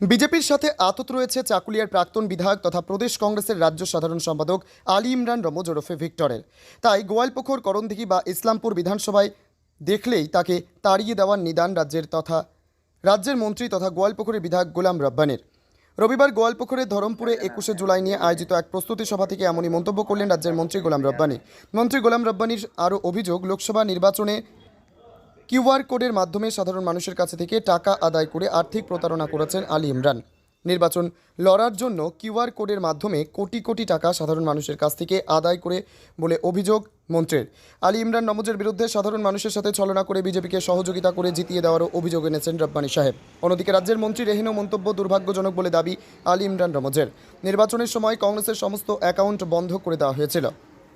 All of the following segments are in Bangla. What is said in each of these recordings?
বিজেপির সাথে আতত রয়েছে চাকুলিয়ার প্রাক্তন বিধায়ক তথা প্রদেশ কংগ্রেসের রাজ্য সাধারণ সম্পাদক আলী ইমরান রমজ ওরফে ভিক্টরের। তাই গোয়ালপুকুর করণদিঘি বা ইসলামপুর বিধানসভায় দেখলেই তাকে তাড়িয়ে দেওয়ার নিদান রাজ্যের তথা রাজ্যের মন্ত্রী তথা গোয়ালপুকুরের বিধায়ক গোলাম রব্বানের। রবিবার গোয়ালপুকুরের ধরমপুরে একুশে জুলাই নিয়ে আয়োজিত এক প্রস্তুতি সভা থেকে এমনই মন্তব্য করলেন রাজ্যের মন্ত্রী গোলাম রব্বানি। মন্ত্রী গোলাম রব্বানির আরও অভিযোগ, লোকসভা নির্বাচনে কিউআর কোডের মাধ্যমে সাধারণ মানুষের কাছে থেকে টাকা আদায় করে আর্থিক প্রতারণা করেছেন আলী ইমরান। নির্বাচন লড়ার জন্য কিউআর কোডের মাধ্যমে কোটি কোটি টাকা সাধারণ মানুষের কাছ থেকে আদায় করে বলে অভিযোগ মন্ত্রীর। আলী ইমরান নমজের বিরুদ্ধে সাধারণ মানুষের সাথে ছলনা করে বিজেপিকে সহযোগিতা করে জিতিয়ে দেওয়ারও অভিযোগ এনেছেন রব্বানী সাহেব। অন্যদিকে রাজ্যের মন্ত্রী এহেন মন্তব্য দুর্ভাগ্যজনক বলে দাবি আলী ইমরান রমজের নির্বাচনের সময় কংগ্রেসের সমস্ত অ্যাকাউন্ট বন্ধ করে দেওয়া হয়েছিল।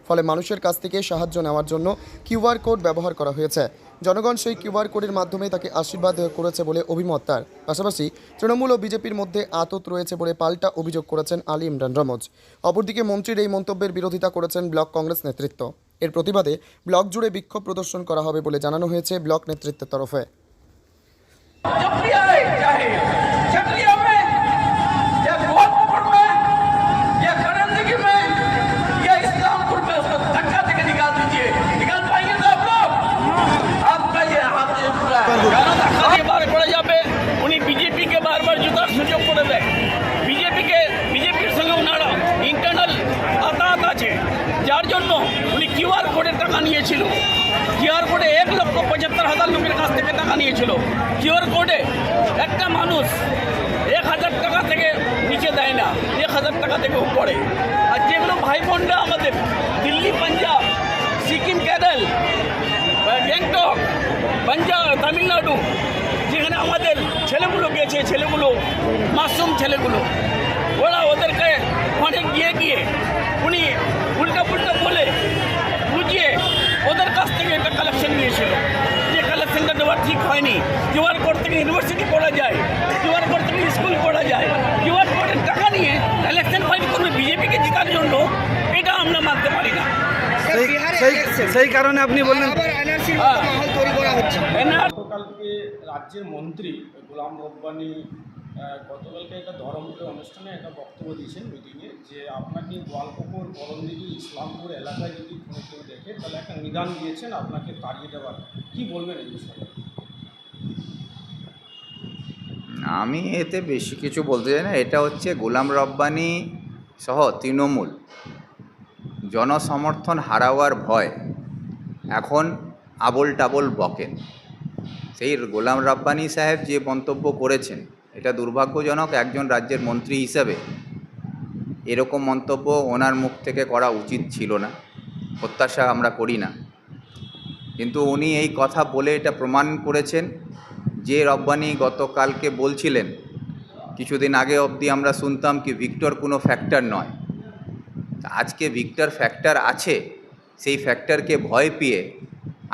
ফলে মানুষের কাছ থেকে সাহায্য নেওয়ার জন্য কিউআর কোড ব্যবহার করা হয়েছে। জনগণ সেই কিউআর কোডের মাধ্যমে তাকে আশীর্বাদ করেছে বলে অভিমত তার। পাশাপাশি তৃণমূল ও বিজেপির মধ্যে আতত রয়েছে বলে পাল্টা অভিযোগ করেছেন আলী ইমরান রমজ। অপরদিকে মন্ত্রীর এই মন্তব্যের বিরোধিতা করেছেন ব্লক কংগ্রেস নেতৃত্ব। এর প্রতিবাদে ব্লক জুড়ে বিক্ষোভ প্রদর্শন করা হবে বলে জানানো হয়েছে ব্লক নেতৃত্বের তরফে। দেয় না। এক হাজার টাকা থেকে উপরে। আর যেগুলো ভাই বোনরা আমাদের, দিল্লি, পাঞ্জাব, সিকিম, কেরল গ্যাংটক, পাঞ্জাব, তামিলনাড়ু, যেখানে আমাদের ছেলেগুলো গেছে, ছেলেগুলো, মাসুম ছেলেগুলো, ওরা ওদেরকে অনেক গিয়ে গিয়ে উনি উল্টা পুল্টা বলে বুঝিয়ে ওদের কাছ থেকে একটা কালেকশন নিয়েছিল। যে কালেকশনটা দেওয়া ঠিক হয়নি। কিউআর কোড থেকে ইউনিভার্সিটি পড়া যায়। কিউআর কোড থেকে স্কুল পড়া যায়। সেই সেই কারণে আপনি বললেন হ্যাঁ। গতকালকে রাজ্যের মন্ত্রী গোলাম রব্বানি গতকালকে একটা ধরমপুরে অনুষ্ঠানে একটা বক্তব্য দিয়েছেন মিটিংয়ে যে আপনাকে গোয়ালপুকুর করণদিঘি ইসলামপুর এলাকায় যদি কোনো কেউ দেখে তাহলে একটা নিদান দিয়েছেন আপনাকে তাড়িয়ে দেওয়ার। কী বলবেন এই বিষয়ে? আমি এতে বেশি কিছু বলতে চাই না। এটা হচ্ছে গোলাম রব্বানি সহ তৃণমূল। জনসমর্থন হারাওয়ার ভয় এখন আবল টাবল বকেন সেই গোলাম রব্বানি সাহেব যে মন্তব্য করেছেন, এটা দুর্ভাগ্যজনক একজন রাজ্যের মন্ত্রী হিসাবে এরকম মন্তব্য ওনার মুখ থেকে করা উচিত ছিল না, প্রত্যাশা আমরা করি না। কিন্তু উনি এই কথা বলে এটা প্রমাণ করেছেন যে রব্বানি গতকালকে বলছিলেন, কিছুদিন আগে অবধি আমরা শুনতাম কি ভিক্টর কোনো ফ্যাক্টর নয়। আজকে ভিক্টর ফ্যাক্টর আছে, সেই ফ্যাক্টরকে ভয় পেয়ে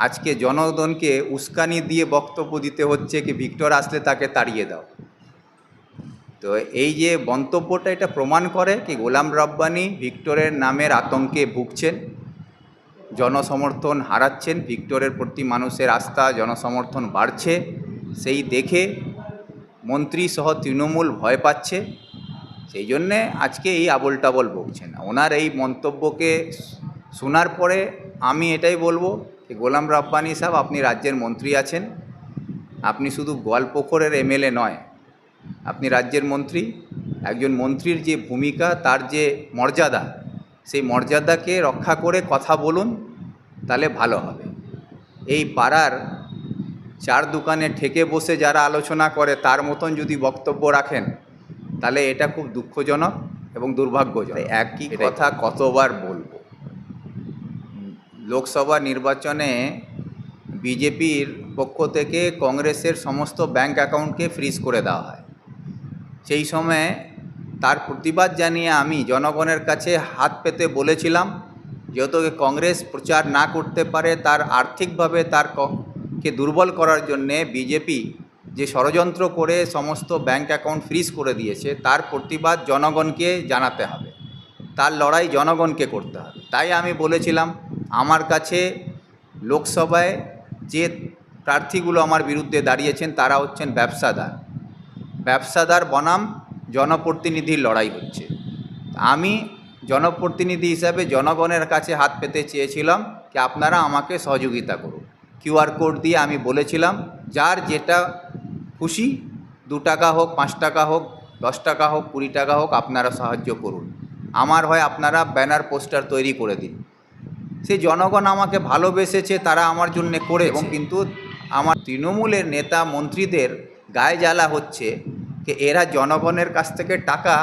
আজকে জনগণকে উস্কানি দিয়ে বক্তব্য দিতে হচ্ছে কি ভিক্টর আসলে তাকে তাড়িয়ে দাও। তো এই যে মন্তব্যটা এটা প্রমাণ করে কি গোলাম রব্বানি ভিক্টরের নামের আতঙ্কে ভুগছেন, জনসমর্থন হারাচ্ছেন, ভিক্টরের প্রতি মানুষের আস্থা, জনসমর্থন বাড়ছে, সেই দেখে মন্ত্রী সহ তৃণমূল ভয় পাচ্ছে। সেই জন্যে আজকে এই আবল টাবল বকছেন ওনার এই মন্তব্যকে শোনার পরে আমি এটাই বলব যে, গোলাম রাব্বানি সাহেব, আপনি রাজ্যের মন্ত্রী আছেন। আপনি শুধু গোয়ালপোখরের এমএলএ নয়, আপনি রাজ্যের মন্ত্রী। একজন মন্ত্রীর যে ভূমিকা, তার যে মর্যাদা, সেই মর্যাদাকে রক্ষা করে কথা বলুন, তাহলে ভালো হবে। এই পাড়ার চার দোকানে ঠেকে বসে যারা আলোচনা করে, তার মতন যদি বক্তব্য রাখেন তাহলে এটা খুব দুঃখজনক এবং দুর্ভাগ্যজনক। একই কথা কতবার বলব। লোকসভা নির্বাচনে বিজেপির পক্ষ থেকে কংগ্রেসের সমস্ত ব্যাংক অ্যাকাউন্টকে ফ্রিজ করে দেওয়া হয়। সেই সময়ে তার প্রতিবাদ জানিয়ে আমি জনগণের কাছে হাত পেতে বলেছিলাম যেহেতু কংগ্রেস প্রচার না করতে পারে তার আর্থিকভাবে তার ক- কে দুর্বল করার জন্যে বিজেপি যে ষড়যন্ত্র করে সমস্ত ব্যাংক অ্যাকাউন্ট ফ্রিজ করে দিয়েছে, তার প্রতিবাদ জনগণকে জানাতে হবে। তার লড়াই জনগণকে করতে হবে। তাই আমি বলেছিলাম, আমার কাছে লোকসভায় যে প্রার্থীগুলো আমার বিরুদ্ধে দাঁড়িয়েছেন, তারা হচ্ছেন ব্যবসাদার। ব্যবসাদার বনাম জনপ্রতিনিধির লড়াই হচ্ছে। আমি জনপ্রতিনিধি হিসাবে জনগণের কাছে হাত পেতে চেয়েছিলাম কি আপনারা আমাকে সহযোগিতা করুন। কিউআর কোড দিয়ে আমি বলেছিলাম, যার যেটা খুশি? দু টাকা হোক পাঁচ টাকা হোক দশ টাকা হোক কুড়ি টাকা হোক আপনারা সাহায্য করুন। আমার হয় আপনারা ব্যানার পোস্টার তৈরি করে দিন। সেই জনগণ আমাকে ভালোবেসেছে তারা আমার জন্য করে এবং কিন্তু আমার তৃণমূলের নেতা মন্ত্রীদের গায়ে জ্বালা হচ্ছে যে এরা জনগণের কাছ থেকে টাকা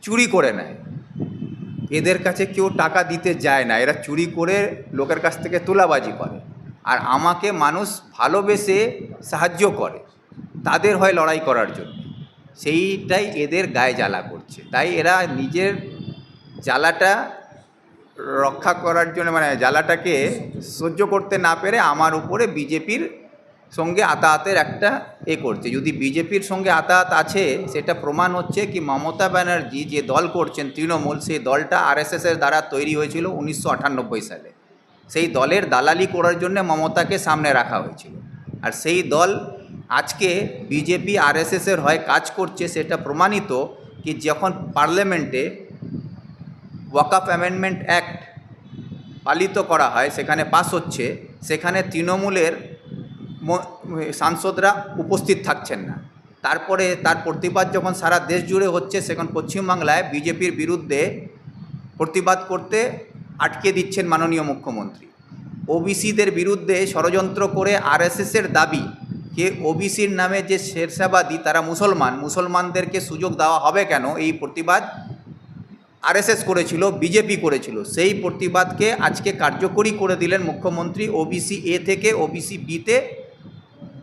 চুরি করে নেয়। এদের কাছে কেউ টাকা দিতে যায় না। এরা চুরি করে লোকের কাছ থেকে তোলাবাজি করে। আর আমাকে মানুষ ভালোবেসে সাহায্য করে। তাদের হয় লড়াই করার জন্য। সেইটাই এদের গায়ে জ্বালা করছে। তাই এরা নিজের জ্বালাটা রক্ষা করার জন্য মানে জ্বালাটাকে সহ্য করতে না পেরে আমার উপরে বিজেপির সঙ্গে আতাহাতের একটা এ করছে। যদি বিজেপির সঙ্গে আতাহাত আছে, সেটা প্রমাণ হচ্ছে কি মমতা ব্যানার্জি যে দল করছেন তৃণমূল, সেই দলটা আরএসএসের দ্বারা তৈরি হয়েছিল উনিশশো আটানব্বই সালে। সেই দলের দালালি করার জন্য মমতাকে সামনে রাখা হয়েছিল। আর সেই দল আজকে বিজেপি আরএসএসের হয় কাজ করছে সেটা প্রমাণিত কি যখন পার্লামেন্টে ওয়াকাফ অ্যামেন্ডমেন্ট অ্যাক্ট পালিত করা হয়, সেখানে পাস হচ্ছে, সেখানে তৃণমূলের সাংসদরা উপস্থিত থাকছেন না। তারপরে তার প্রতিবাদ যখন সারা দেশ জুড়ে হচ্ছে, সেখান পশ্চিমবাংলায় বিজেপির বিরুদ্ধে প্রতিবাদ করতে আটকে দিচ্ছেন মাননীয় মুখ্যমন্ত্রী। ওবিসিদের বিরুদ্ধে ষড়যন্ত্র করে আরএসএসের দাবি যে ওবিসির নামে যে শেরশাবাদী, তারা মুসলমান। মুসলমানদেরকে সুযোগ দেওয়া হবে কেন? এই প্রতিবাদ আরএসএস করেছিল, বিজেপি করেছিল। সেই প্রতিবাদকে আজকে কার্যকরী করে দিলেন মুখ্যমন্ত্রী ওবিসি এ থেকে ওবিসি বিতে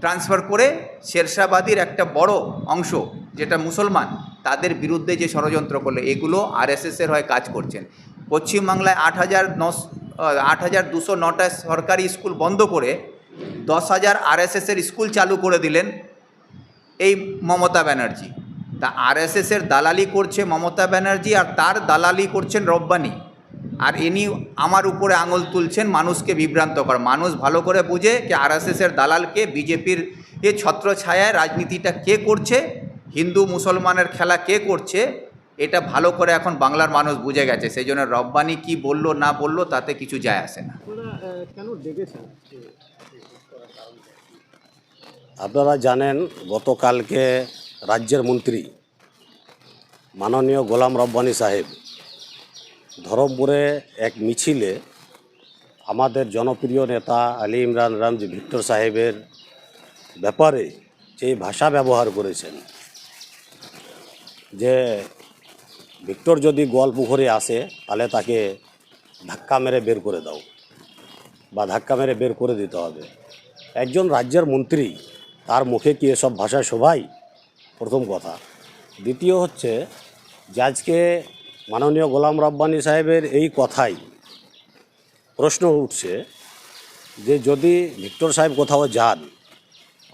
ট্রান্সফার করে শেরশাবাদীর একটা বড় অংশ, যেটা মুসলমান, তাদের বিরুদ্ধে যে ষড়যন্ত্র করলে, এগুলো আরএসএসের হয়ে কাজ করছেন। পশ্চিমবাংলায় আট হাজার নশ আট হাজার দুশো নটা সরকারি স্কুল বন্ধ করে দশ হাজার আরএসএসের স্কুল চালু করে দিলেন এই মমতা ব্যানার্জি। তা আরএসএসের দালালি করছে মমতা ব্যানার্জি আর তার দালালি করছেন রব্বানি। আর ইনি আমার উপরে আঙুল তুলছেন মানুষকে বিভ্রান্ত কর। মানুষ ভালো করে বুঝে যে আরএসএসের দালালকে বিজেপির এ ছত্রছায়ায় রাজনীতিটা কে করছে, হিন্দু মুসলমানের খেলা কে করছে, এটা ভালো করে এখন বাংলার মানুষ বুঝে গেছে। সেই জন্য রব্বানি কি বলল না বলল তাতে কিছু যায় আসে না। আপনারা জানেন, গতকালকে রাজ্যের মন্ত্রী মাননীয় গোলাম রব্বানী সাহেব ধরমপুরে এক মিছিলে আমাদের জনপ্রিয় নেতা আলী ইমরান রামজি ভিক্টর সাহেবের ব্যাপারে যে ভাষা ব্যবহার করেছেন, যে ভিক্টর যদি গোয়ালপুকুরে আসে, তাহলে তাকে ধাক্কা মেরে বের করে দাও বা ধাক্কা মেরে বের করে দিতে হবে। একজন রাজ্যের মন্ত্রী তার মুখে কি এসব ভাষা শোভাই? প্রথম কথা। দ্বিতীয় হচ্ছে, যে আজকে মাননীয় গোলাম রব্বানী সাহেবের এই কথাই প্রশ্ন উঠছে যে যদি ভিক্টর সাহেব কোথাও যান,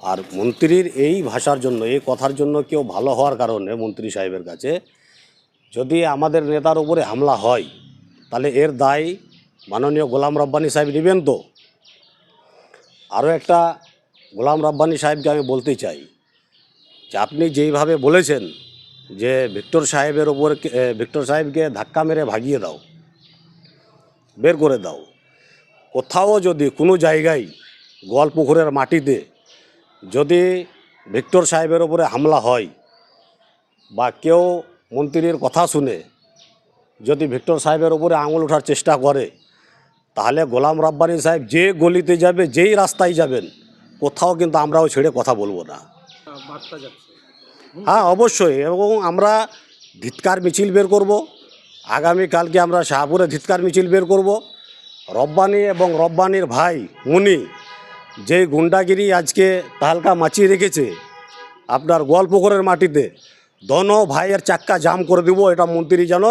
আর মন্ত্রীর এই ভাষার জন্য, এই কথার জন্য কেউ ভালো হওয়ার কারণে মন্ত্রী সাহেবের কাছে, যদি আমাদের নেতার উপরে হামলা হয়, তাহলে এর দায় মাননীয় গোলাম রব্বানী সাহেব নেবেন তো? আরও একটা গোলাম রব্বানী সাহেবকে আমি বলতে চাই যে আপনি যেইভাবে বলেছেন যে ভিক্টর সাহেবের ওপর ভিক্টর সাহেবকে ধাক্কা মেরে ভাগিয়ে দাও, বের করে দাও। কোথাও যদি কোনো জায়গায় গোয়ালপুকুরের মাটিতে যদি ভিক্টর সাহেবের ওপরে হামলা হয় বা কেউ মন্ত্রীর কথা শুনে যদি ভিক্টর সাহেবের ওপরে আঙুল ওঠার চেষ্টা করে, তাহলে গোলাম রাব্বানি সাহেব যে গলিতে যাবে, যেই রাস্তায় যাবেন কোথাও কিন্তু আমরাও ছেড়ে কথা বলব না। হ্যাঁ অবশ্যই। এবং আমরা ধিৎকার মিছিল বের করব। আগামীকালকে আমরা শাহপুরে ধিৎকার মিছিল বের করব। রব্বানি এবং রব্বানির ভাই মুনি যেই গুন্ডাগিরি আজকে তালকা মাচিয়ে রেখেছে আপনার গোয়ালপুকুরের মাটিতে দোনো ভাইয়ের চাক্কা জাম করে দেবো এটা মন্ত্রী যেন